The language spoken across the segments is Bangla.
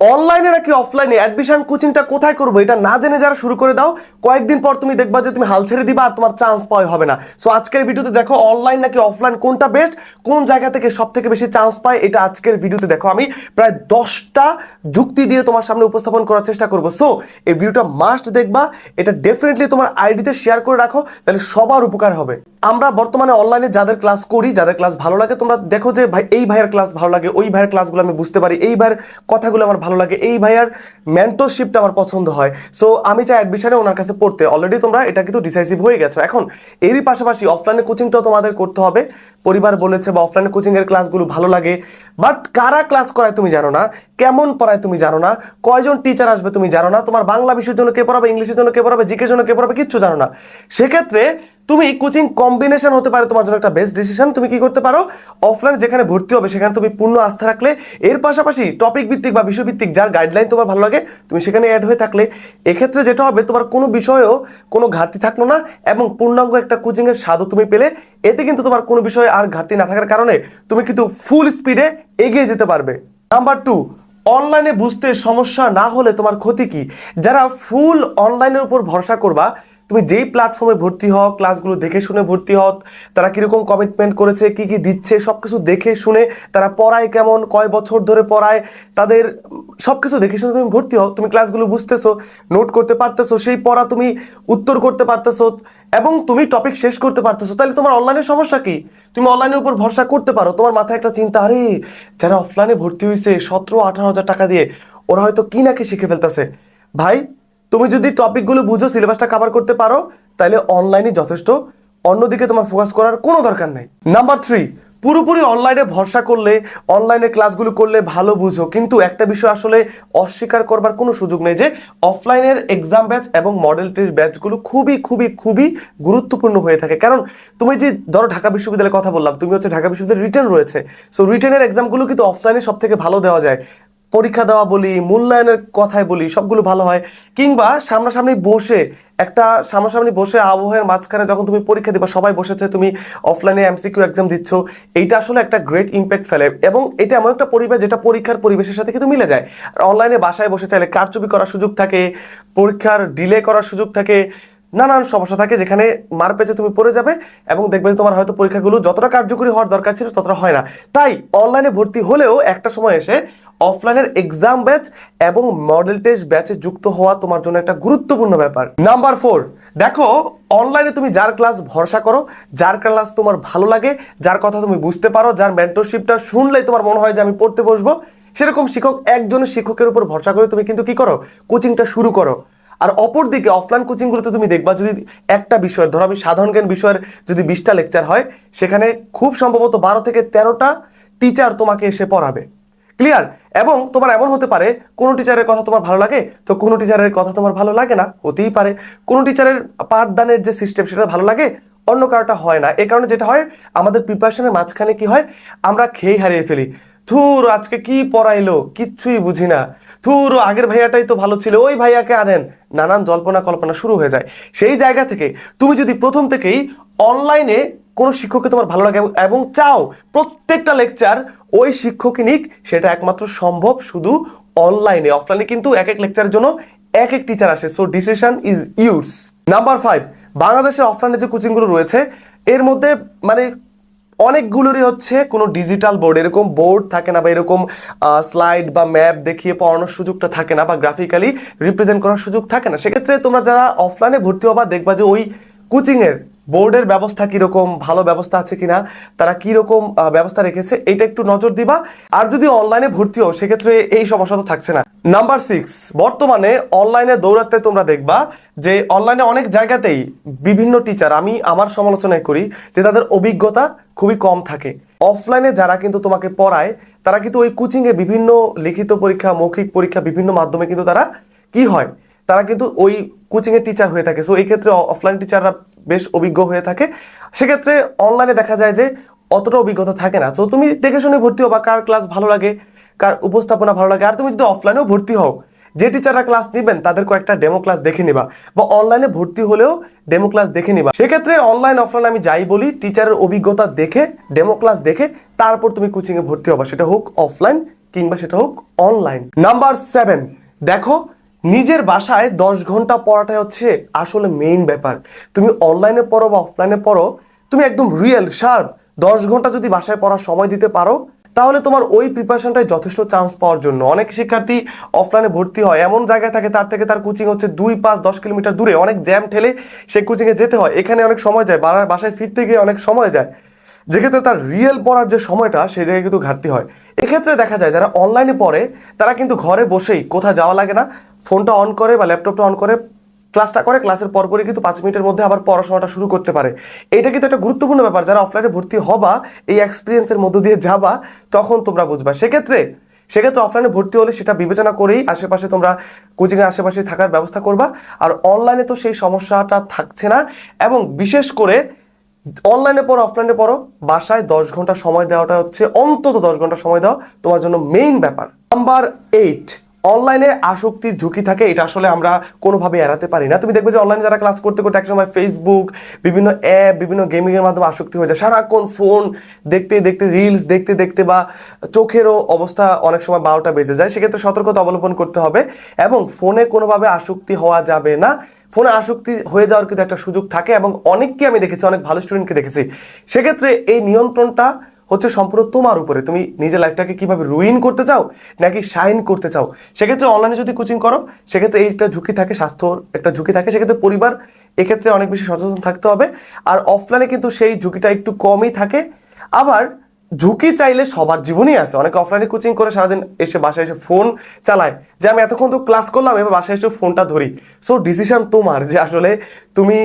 অনলাইনে নাকি অফলাইনে অ্যাডমিশন কোচিংটা কোথায় করব এটা না জেনে যারা শুরু করে দাও, কয়েকদিন পর তুমি দেখবা যে তুমি হাল ছেড়ে দিবা আর তোমার চান্স পাওয়া হবে না। সো আজকের ভিডিওতে দেখো অনলাইন নাকি অফলাইন কোনটা বেস্ট কোন জায়গা থেকে সব থেকে বেশি চান্স পায় এটা আজকের ভিডিওতে দেখো। আমি প্রায় দশটা যুক্তি দিয়ে তোমার সামনে উপস্থাপন করার চেষ্টা করব। সো এই ভিডিওটা মাস্ট দেখবা, এটা ডেফিনেটলি তোমার আইডিতে শেয়ার করে রাখো, তাহলে সবার উপকার হবে। আমরা বর্তমানে অনলাইনে যাদের ক্লাস করি, যাদের ক্লাস ভালো লাগে, তোমরা দেখো যে ভাই, এই ভাইয়ের ক্লাস ভালো লাগে, ওই ভাইয়ের ক্লাসগুলো আমি বুঝতে পারি, এই ভাইয়ের কথাগুলো আমার ভালো লাগে, এই ভাইয়ার মেন্টরশিপটা আমার পছন্দ হয়। সো আমি চাই অ্যাডমিশনে ওনার কাছে পড়তে। অলরেডি তোমরা এটা কিন্তু ডিসাইসিভ হয়ে গেছো। এখন, এরই পাশাপাশি অফলাইনে কোচিংটাও তোমাদের করতে হবে। পরিবার বলেছে বা অফলাইনে কোচিংয়ের ক্লাসগুলো ভালো লাগে। বাট কারা ক্লাস করায় তুমি জানো না? কেমন পড়ায় তুমি জানো না? কয়জন টিচার আসবে তুমি জানো না? তোমার বাংলা বিষয়ের জন্য কে পড়াবে, ইংলিশের জন্য কে পড়াবে, জিকের জন্য কে পড়াবে কিচ্ছু জানো না। সেক্ষেত্রে তুমি কোচিং কম্বিনেশন হতে পারে তোমার জন্য একটা বেস্ট ডিসিশন তুমি কি করতে পারো? অফলাইন যেখানে ভর্তি হবে সেখানে তুমি পূর্ণ আস্থা রাখলে, এর পাশাপাশি টপিক ভিত্তিক বা বিষয়ভিত্তিক যার গাইডলাইন তোমার ভালো লাগে, তুমি সেখানে অ্যাড হয়ে থাকলে, এক্ষেত্রে যেটা হবে তোমার কোনো বিষয়েও কোনো ঘাটতি থাকল না এবং পূর্ণাঙ্গ একটা কোচিংয়ের স্বাদও তুমি পেলে এতে কিন্তু তোমার কোনো বিষয়ে আর ঘাটতি না থাকার কারণে তুমি কিন্তু ফুল স্পিডে এগিয়ে যেতে পারবে। নাম্বার টু অনলাইনে বুঝতে সমস্যা না হলে তোমার ক্ষতি কি? যারা ফুল অনলাইনের উপর ভরসা করবা তুমি যেই প্ল্যাটফর্মে ভর্তি হও ক্লাসগুলো দেখে শুনে ভর্তি হও, তারা কীরকম কমিটমেন্ট করেছে, কি কি দিচ্ছে সব কিছু দেখে শুনে তারা পড়ায় কেমন, কয় বছর ধরে পড়ায়, তাদের সব কিছু দেখে শুনে তুমি ভর্তি হও, তুমি ক্লাসগুলো বুঝতেছো নোট করতে পারতেছো, সেই পড়া তুমি উত্তর করতে পারতেছো এবং তুমি টপিক শেষ করতে পারতেছো। তাহলে তোমার অনলাইনের সমস্যা কি? তুমি অনলাইনের উপর ভরসা করতে পারো, তোমার মাথায় একটা চিন্তা, আরে যারা অফলাইনে ভর্তি হয়েছে সতেরো আঠারো হাজার টাকা দিয়ে, ওরা হয়তো কি নাকি শিখে ফেলতেছে। ভাই তুমি যদি টপিকগুলো বুঝো সিলেবাসটা কভার করতে পারো তাহলে অনলাইনে যথেষ্ট। অন্যদিকে তোমার ফোকাস করার কোনো দরকার নেই। নাম্বার থ্রি পুরোপুরি অনলাইনে ভরসা করলে অনলাইনে ক্লাসগুলো করলে ভালো বুঝো। কিন্তু একটা বিষয় আসলে অস্বীকার করবার কোনো সুযোগ নেই যে অফলাইনের এক্সাম ব্যাচ এবং মডেল টেস্ট ব্যাচগুলো খুবই খুবই খুবই গুরুত্বপূর্ণ হয়ে থাকে। কারণ তুমি যে ধরো ঢাকা বিশ্ববিদ্যালয়ের কথা বললাম তুমি হচ্ছে ঢাকা বিশ্ববিদ্যালয়ের রিটার্ন রয়েছে। সো রিটার্নের এক্সামগুলো কিন্তু অফলাইনে সব থেকে ভালো দেওয়া যায়। পরীক্ষা দেওয়া বলি, মূল্যায়নের কথাই বলি, সবগুলো ভালো হয়। কিংবা সামনাসামনি বসে, একটা সামনাসামনি বসে আবহাওয়ার মাঝখানে যখন তুমি পরীক্ষা দিবা, সবাই বসেছে, তুমি অফলাইনে এমসিকিউ এক্সাম দিচ্ছ, এইটা আসলে একটা গ্রেট ইম্প্যাক্ট ফেলে এবং এটা এমন একটা পরিবেশ যেটা পরীক্ষার পরিবেশের সাথে কিন্তু মিলে যায়। আর অনলাইনে বাসায় বসে চাইলে কারচুপি করার সুযোগ থাকে, পরীক্ষার ডিলে করার সুযোগ থাকে, নানান সমস্যা থাকে যেখানে মার পেছে তুমি পড়ে যাবে এবং দেখবে যে তোমার হয়তো পরীক্ষাগুলো যতটা কার্যকরী হওয়ার দরকার ছিল ততটা হয় না। তাই অনলাইনে ভর্তি হলেও একটা সময় এসে অফলাইনের এক্সাম ব্যাচ এবং মডেল টেস্ট ব্যাচে যুক্ত হওয়া তোমার জন্য একটা গুরুত্বপূর্ণ ব্যাপার। নাম্বার ফোর দেখো অনলাইনে তুমি যার ক্লাস ভরসা করো, যার ক্লাস তোমার ভালো লাগে, যার কথা তুমি বুঝতে পারো, যার মেন্টরশিপটা শুনলেই তোমার মনে হয় যে আমি পড়তে বসবো, সেরকম শিক্ষক একজনের শিক্ষকের উপর ভরসা করে তুমি কিন্তু কি করো? কোচিংটা শুরু করো। আর অপরদিকে অফলাইন কোচিংগুলোতে তুমি দেখবা, যদি একটা বিষয়ের ধরো আমি সাধারণ জ্ঞান বিষয়ের যদি বিশটা লেকচার হয়, সেখানে খুব সম্ভবত বারো থেকে তেরোটা টিচার তোমাকে এসে পড়াবে। ক্লিয়ার এবং তোমার এমন হতে পারে, কোনো টিচারের কথা তোমার ভালো লাগে, তো কোনো টিচারের কথা তোমার ভালো লাগে না, হতেই পারে। কোনো টিচারের পাঠদানের যে সিস্টেম সেটা ভালো লাগে, অন্য কারোটা হয় না। এ কারণে যেটা হয়, আমাদের প্রিপারেশনের মাঝখানে কি হয়, আমরা খেয়ে হারিয়ে ফেলি। থুর আজকে কি পড়াইলো? কিচ্ছুই বুঝি না। থুর আগের ভাইয়াটাই তো ভালো ছিল, ওই ভাইয়াকে আনেন। নানান জল্পনা কল্পনা শুরু হয়ে যায়। সেই জায়গা থেকে, তুমি যদি প্রথম থেকেই অনলাইনে কোনো শিক্ষককে তোমার ভালো লাগে এবং- চাও প্রত্যেকটা লেকচার ওই শিক্ষকই নিক, সেটা একমাত্র সম্ভব শুধু অনলাইনে অফলাইনে কিন্তু এক এক লেকচারের জন্য এক এক টিচার আসে। So decision is yours number five বাংলাদেশের অফলাইনে যে কোচিংগুলো রয়েছে, এর মধ্যে মানে অনেকগুলোরই হচ্ছে কোনো ডিজিটাল বোর্ড এরকম বোর্ড থাকে না বা এরকম স্লাইড বা ম্যাপ দেখিয়ে পড়ানোর সুযোগটা থাকে না বা গ্রাফিক্যালি রিপ্রেজেন্ট করার সুযোগ থাকে না। সেক্ষেত্রে তোমরা যারা অফলাইনে ভর্তি হবা, দেখবা যে ওই কোচিংয়ের বোর্ডের ব্যবস্থা কীরকম, ভালো ব্যবস্থা আছে কিনা, তারা কীরকম ব্যবস্থা রেখেছে, এটা একটু নজর দিবা। আর যদি অনলাইনে ভর্তি হও, সেক্ষেত্রে এই সমস্যা তো থাকছে না। নাম্বার সিক্স বর্তমানে অনলাইনে দৌড়াতে তোমরা দেখবা যে অনলাইনে অনেক জায়গাতেই বিভিন্ন টিচার আমি আমার সমালোচনায় করি যে তাদের অভিজ্ঞতা খুবই কম থাকে। অফলাইনে যারা কিন্তু তোমাকে পড়ায়, তারা কিন্তু ওই কোচিংয়ে বিভিন্ন লিখিত পরীক্ষা, মৌখিক পরীক্ষা, বিভিন্ন মাধ্যমে কিন্তু তারা কি হয়? তারা কিন্তু ওই কোচিং এর টিচার হয়ে থাকে। সো এই ক্ষেত্রে অফলাইন টিচাররা বেশ অভিজ্ঞ হয়ে থাকে। সেক্ষেত্রে অনলাইনে দেখা যায় যে অতটা অভিজ্ঞতা থাকে না। তো তুমি দেখে শুনে ভর্তি হও বা কার ক্লাস ভালো লাগে, কার উপস্থাপনা ভালো লাগে। আর তুমি যদি অফলাইনেও ভর্তি হও, যে টিচাররা ক্লাস নিবেন, তাদের কয়েকটা ডেমো ক্লাস দেখে নিবা। বা অনলাইনে ভর্তি হলেও ডেমো ক্লাস দেখে নিবা। সেক্ষেত্রে অনলাইন অফলাইন আমি যাই বলি টিচারের অভিজ্ঞতা দেখে ডেমো ক্লাস দেখে, তারপর তুমি কোচিংয়ে ভর্তি হবা। সেটা হোক অফলাইন কিংবা সেটা হোক অনলাইন নাম্বার সেভেন দেখো নিজের বাসায় দশ ঘণ্টা পড়াটাই হচ্ছে আসলে মেইন ব্যাপার। তুমি অনলাইনে পড়ো বা অফলাইনে পড়ো, তুমি একদম রিয়েল শার্প দশ ঘণ্টা যদি বাসায় পড়ার সময় দিতে পারো, তাহলে তোমার ওই প্রিপারেশনটাই যথেষ্ট চান্স পাওয়ার জন্য। অনেক শিক্ষার্থী অফলাইনে ভর্তি হয়, এমন জায়গায় থাকে তার থেকে তার কোচিং হচ্ছে দুই, পাঁচ, দশ কিলোমিটার দূরে। অনেক জ্যাম ঠেলে সেই কোচিংয়ে যেতে হয়। এখানে অনেক সময় যায় বাসায় ফিরতে গিয়ে অনেক সময় যায়। যেক্ষেত্রে তার রিয়েল পড়ার যে সময়টা, সেই জায়গায় কিন্তু ঘাটতি হয়। এক্ষেত্রে দেখা যায়, যারা অনলাইনে পড়ে, তারা কিন্তু ঘরে বসেই কোথাও যাওয়া লাগে না। ফোনটা অন করে বা ল্যাপটপটা অন করে ক্লাসটা করে, ক্লাসের পরপরই কিন্তু পাঁচ মিনিটের মধ্যে আবার পড়াশোনাটা শুরু করতে পারে। এটা কিন্তু একটা গুরুত্বপূর্ণ ব্যাপার, যারা অফলাইনে ভর্তি হবা, এই এক্সপিরিয়েন্সের মধ্য দিয়ে যাবা, তখন তোমরা বুঝবা। সেক্ষেত্রে সেক্ষেত্রে অফলাইনে ভর্তি হলে সেটা বিবেচনা করেই আশেপাশে তোমরা কোচিংয়ের আশেপাশে থাকার ব্যবস্থা করবা। আর অনলাইনে তো সেই সমস্যাটা থাকছে না এবং বিশেষ করে অনলাইনে পড়ো অফলাইনে পড়ো, বাসায় দশ ঘণ্টা সময় দেওয়াটা হচ্ছে অন্তত দশ ঘণ্টা সময় দেওয়া তোমার জন্য মেইন ব্যাপার। নাম্বার এইট অনলাইনে আসক্তির ঝুঁকি থাকে, এটা আসলে আমরা কোনোভাবে এড়াতে পারি না। তুমি দেখবে যে অনলাইনে যারা ক্লাস করতে করতে একসময় ফেসবুক বিভিন্ন অ্যাপ বিভিন্ন গেমিংয়ের মাধ্যমে আসক্তি হয়ে যায়। সারাক্ষণ ফোন দেখতে দেখতে রিলস দেখতে দেখতে বা চোখেরও অবস্থা অনেক সময় বারোটা বেজে যায়। সেক্ষেত্রে সতর্কতা অবলম্বন করতে হবে এবং ফোনে কোনোভাবে আসক্তি হওয়া যাবে না। ফোনে আসক্তি হয়ে যাওয়ার কিন্তু একটা সুযোগ থাকে এবং অনেককে আমি দেখেছি, অনেক ভালো স্টুডেন্টকে দেখেছি। সেক্ষেত্রে এই নিয়ন্ত্রণটা হচ্ছে সম্পূর্ণ তোমার উপরে। তুমি নিজের লাইফটাকে কীভাবে রুইন করতে চাও, নাকি শাইন করতে চাও? সেক্ষেত্রে অনলাইনে যদি কোচিং করো, সেক্ষেত্রে এইটা ঝুঁকি থাকে স্বাস্থ্যর একটা ঝুঁকি থাকে, সেক্ষেত্রে পরিবার এক্ষেত্রে অনেক বেশি সচেতন থাকতে হবে। আর অফলাইনে কিন্তু সেই ঝুঁকিটা একটু কমই থাকে। আবার ঝুঁকি চাইলে সবার জীবনেই আছে। অনেকে অফলাইনে কোচিং করে সারাদিন এসে বাসায় এসে ফোন চালায়, যে আমি এতক্ষণ তো ক্লাস করলাম, এবার বাসায় এসে ফোনটা ধরি। সো ডিসিশন তোমার যে আসলে তুমি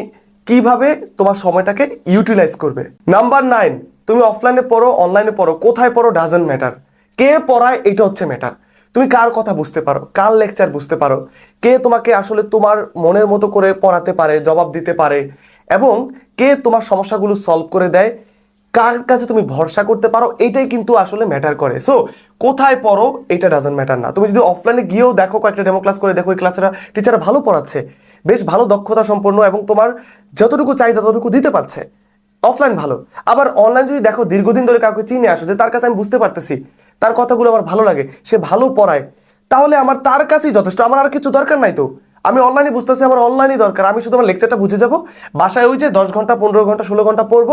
কীভাবে তোমার সময়টাকে ইউটিলাইজ করবে। নাম্বার নাইন তুমি অফলাইনে পড়ো অনলাইনে পড়ো, কোথায় পড়ো ডাজেন্ট ম্যাটার কে পড়ায় এটা হচ্ছে ম্যাটার তুমি কার কথা বুঝতে পারো, কার লেকচার বুঝতে পারো, কে তোমাকে আসলে তোমার মনের মতো করে পড়াতে পারে, জবাব দিতে পারে, এবং কে তোমার সমস্যাগুলো সলভ করে দেয়, কার কাছে তুমি ভরসা করতে পারো, এটাই কিন্তু আসলে ম্যাটার করে। সো কোথায় পড়ো, এটা ডাজেন্ট ম্যাটার না। তুমি যদি অফলাইনে গিয়েও দেখো কয়েকটা ডেমো ক্লাস করে, দেখো এই ক্লাসেরা টিচাররা ভালো পড়াচ্ছে, বেশ ভালো দক্ষতা সম্পন্ন, এবং তোমার যতটুকু চাই ততটুকু দিতে পারছে। অফলাইন ভালো। আবার অনলাইন যদি দেখো, দীর্ঘদিন ধরে কাউকে চিনে আসো, যে তার কাছে আমি বুঝতে পারতেছি, তার কথাগুলো আমার ভালো লাগে, সে ভালো পড়ায়, তাহলে আমার তার কাছেই যথেষ্ট, আমার আর কিছু দরকার নাই তো। আমি অনলাইনে বুঝতেছি, আমার অনলাইনই দরকার, আমি শুধু আমার লেকচারটা বুঝে যাব, বাসায় ওই যে দশ ঘণ্টা, পনেরো ঘণ্টা, ষোলো ঘণ্টা পড়ব,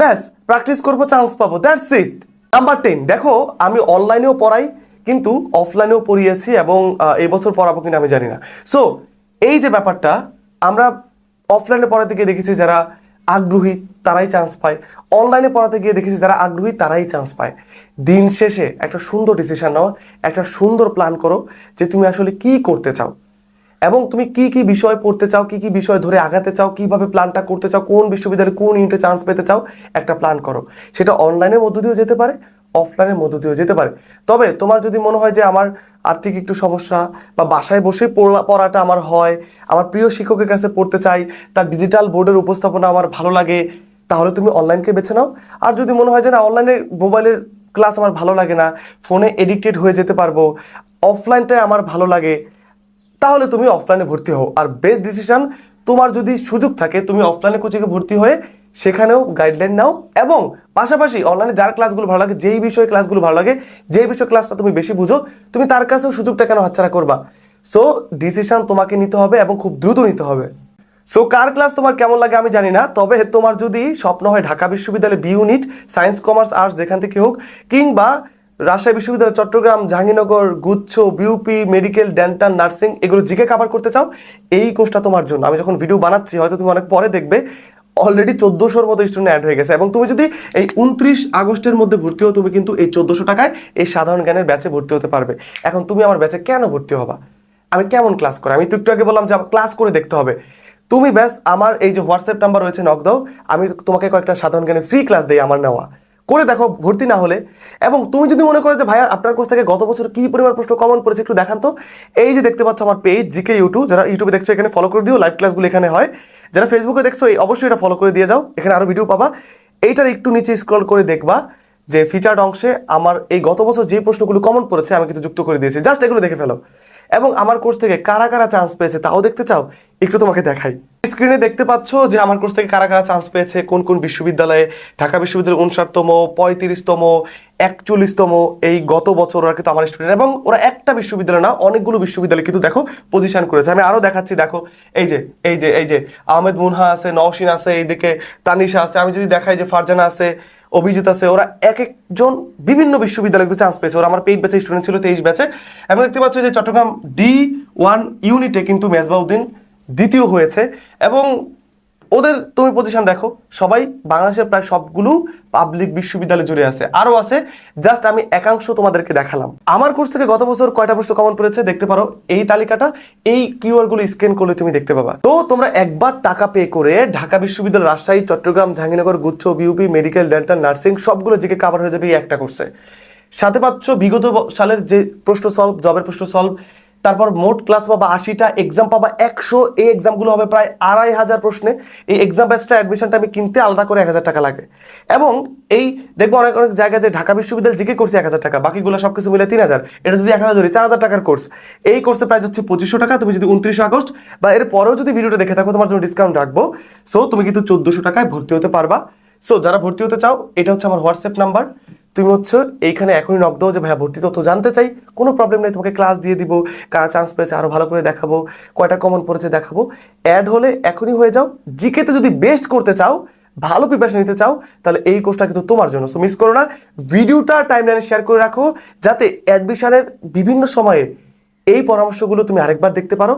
ব্যাস প্র্যাকটিস করব চান্স পাবো দ্যাটস ইট নাম্বার টেন দেখো, আমি অনলাইনেও পড়াই, কিন্তু অফলাইনেও পড়িয়েছি এবং এবছর পড়াবো কিনা আমি জানি না। সো এই যে ব্যাপারটা, আমরা অফলাইনে পড়াতে গিয়ে দেখেছি যারা আগ্রহী, তারাই চান্স পায়। অনলাইনে পড়াতে গিয়ে দেখেছি যারা আগ্রহী, তারাই চান্স পায়। দিন শেষে একটা সুন্দর ডিসিশান নাও, একটা সুন্দর প্ল্যান করো যে তুমি আসলে কি করতে চাও। এবং তুমি কি কি বিষয় পড়তে চাও, কি কি বিষয় ধরে আগাতে চাও, কীভাবে প্ল্যানটা করতে চাও, কোন বিশ্ববিদ্যালয়ে কোন ইউনিটে চান্স পেতে চাও, একটা প্ল্যান করো। সেটা অনলাইনের মধ্য দিয়েও যেতে পারে অফলাইনের মধ্য দিয়েও যেতে পারে। তবে তোমার যদি মনে হয় যে আমার আর্থিক একটু সমস্যা বা বাসায় বসে পড়া- পড়াটা আমার হয়, আমার প্রিয় শিক্ষকের কাছে পড়তে চাই, তার ডিজিটাল বোর্ডের উপস্থাপনা আমার ভালো লাগে, তাহলে তুমি অনলাইনকে বেছে নাও। আর যদি মনে হয় যে না অনলাইনে মোবাইলের ক্লাস আমার ভালো লাগে না ফোনে এডিক্টেড হয়ে যেতে পারব অফলাইনটাই আমার ভালো লাগে, তাহলে তুমি অফলাইনে ভর্তি হও। আর বেস্ট ডিসিশন তোমার যদি সুযোগ থাকে, তুমি অফলাইনে কোচিংয়ে ভর্তি হয়ে সেখানেও গাইডলাইন নাও এবং পাশাপাশি অনলাইনে যার ক্লাসগুলো ভালো লাগে, যেই বিষয়ে ক্লাসগুলো ভালো লাগে, যেই বিষয় ক্লাসটা তুমি বেশি বুঝো, তুমি তার কাছেও সুযোগটা কেন হাতছাড়া করবা? সো ডিসিশন তোমাকে নিতে হবে এবং খুব দ্রুত নিতে হবে। সো কার ক্লাস তোমার কেমন লাগে আমি জানি না, তবে তোমার যদি স্বপ্ন হয় ঢাকা বিশ্ববিদ্যালয়ে B unit science commerce arts যেখান থেকে হোক, কিংবা রাজশাহী বিশ্ববিদ্যালয়, চট্টগ্রাম, জাহাঙ্গীরনগর, গুচ্ছ বিউপি মেডিকেল ডেন্টাল নার্সিং এগুলো জিকে কাভার করতে চাও, এই কোর্সটা তোমার জন্য। আমি যখন ভিডিও বানাচ্ছি, হয়তো তুমি অনেক পরে দেখবে অলরেডি চোদ্দোশোর মতো স্টুডেন্ট অ্যাড হয়ে গেছে। এবং তুমি যদি এই উনত্রিশ আগস্টের মধ্যে ভর্তি হও, তুমি কিন্তু এই চোদ্দোশো টাকায় এই সাধারণ জ্ঞানের ব্যাচে ভর্তি হতে পারবে। এখন তুমি আমার ব্যাচে কেন ভর্তি হবা? আমি কেমন ক্লাস করি? আমি তো একটু আগে বললাম যে ক্লাস করে দেখতে হবে। তুমি ব্যাস আমার এই যে হোয়াটসঅ্যাপ নাম্বার রয়েছে নক দাও। আমি তোমাকে কয়েকটা সাধারণ জ্ঞানের ফ্রি ক্লাস দিই আমার নেওয়া। করে দেখো, ভর্তি না হলে। এবং তুমি যদি মনে করো যে, ভাইয়া, আপনার কোর্স থেকে গত বছর কি পরিমাণ প্রশ্ন কমন পড়েছে একটু দেখান তো। এই যে দেখতে পাচ্ছ আমার পেজ জিকে ইউটিউব যারা ইউটিউবে দেখছ, এখানে ফলো করে দিও লাইভ ক্লাসগুলো এখানে হয়। যারা ফেসবুকে দেখছ, এই অবশ্যই এটা ফলো করে দিয়ে যাও, এখানে আরও ভিডিও পাবা। এইটার একটু নিচে স্ক্রল করে দেখবা যে ফিচার্ড অংশে আমার এই গত বছর যে প্রশ্নগুলো কমন পড়েছে, আমি কিন্তু যুক্ত করে দিয়েছি। জাস্ট এগুলো দেখে ফেলো। এবং আমার কোর্স থেকে কারা কারা চান্স পেয়েছে, তাও দেখতে চাও? একটু তোমাকে দেখাই। স্ক্রিনে দেখতে পাচ্ছ যে আমার কোর্স থেকে কারা কারা চান্স পেয়েছে, কোন কোন বিশ্ববিদ্যালয়ে, ঢাকা বিশ্ববিদ্যালয়ের উনষাটতম পঁয়ত্রিশতম, একচল্লিশতম, এই গত বছর ওরা কিন্তু আমার স্টুডেন্ট এবং ওরা একটা বিশ্ববিদ্যালয় না, অনেকগুলো বিশ্ববিদ্যালয় কিন্তু দেখো পজিশন করেছে। আমি আরও দেখাচ্ছি, দেখো, এই যে এই যে এই যে, আহমেদ মুনহা আছে, নওশিন আছে, এইদিকে তানিশা আছে, আমি যদি দেখাই যে ফারজানা আছে, অভিজিৎ আছে, ওরা এক একজন বিভিন্ন বিশ্ববিদ্যালয়ে কিন্তু চান্স পেয়েছে। ওরা আমার পেইড ব্যাচে স্টুডেন্ট ছিল তেইশ ব্যাচে এবং দেখতে পাচ্ছ যে চট্টগ্রাম ডি ওয়ান ইউনিটে কিন্তু মেজবাউদ্দিন দ্বিতীয় হয়েছে এবং ওদের তুমি পজিশন দেখো, সবাই বাংলাদেশের প্রায় সবগুলো পাবলিক বিশ্ববিদ্যালয় জুড়ে আছে। আরও আছে জাস্ট আমি একাংশ তোমাদেরকে দেখালাম। আমার কোর্স থেকে গত বছর কয়টা প্রশ্ন কমন পড়েছে দেখতে পারো, এই তালিকাটা, এই কিউআরগুলো স্ক্যান করলে তুমি দেখতে পাবা। তো তোমরা একবার টাকা পে করে ঢাকা বিশ্ববিদ্যালয়, রাজশাহী, চট্টগ্রাম, জাহাঙ্গীরনগর, গুচ্ছ বিউপি মেডিকেল ডেন্টাল নার্সিং সবগুলো জিকে কাভার হয়ে যাবে এই একটা কোর্সে সাথে পাচ্ছ বিগত সালের যে প্রশ্ন সলভ জবের প্রশ্ন সলভ তারপর মোট ক্লাস পাবা আশিটা এক্সাম পাবা একশো, এই এক্সামগুলো হবে প্রায় আড়াই হাজার প্রশ্নে। এই এক্সাম ব্যাচটা অ্যাডমিশনটা আমি কিনতে আলাদা করে এক হাজার টাকা লাগে। এবং এই দেখব অনেক অনেক জায়গায় যে ঢাকা বিশ্ববিদ্যালয় জিকে করছে এক হাজার টাকা, বাকিগুলো সব কিছু মিলে তিন হাজার। এটা যদি এক হাজার ধরি, চার হাজার টাকার কোর্স এই কোর্সে প্রাইস হচ্ছে পঁচিশশো টাকা, তুমি যদি উনত্রিশে আগস্ট বা এর পরেও যদি ভিডিওটা দেখে থাকো, তোমার জন্য ডিসকাউন্ট রাখব। সো তুমি কিন্তু চোদ্দশো টাকায় ভর্তি হতে পারবা। সো যারা ভর্তি হতে চাও, এটা হচ্ছে আমার হোয়াটসঅ্যাপ নাম্বার তুমি হচ্ছে এইখানে এখনই নক দাও যে, ভাইয়া, ভর্তি তথ্য জানতে চাই। কোনো প্রবলেম নেই, তোমাকে ক্লাস দিয়ে দিব। কারা চান্স পেয়েছে আরও ভালো করে দেখাবো। কয়টা কমন পড়েছে দেখাবো। অ্যাড হলে এখনই হয়ে যাও। জিকেতে যদি বেস্ট করতে চাও, ভালো প্রিপারেশন নিতে চাও, তাহলে এই কোর্সটা কিন্তু তোমার জন্য। সো মিস করো না। ভিডিওটা টাইমলাইনে শেয়ার করে রাখো, যাতে অ্যাডমিশনের বিভিন্ন সময়ে এই পরামর্শগুলো তুমি আরেকবার দেখতে পারো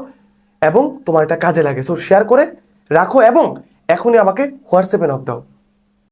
এবং তোমার এটা কাজে লাগে। সো শেয়ার করে রাখো এবং এখনই আমাকে হোয়াটসঅ্যাপে নক দাও।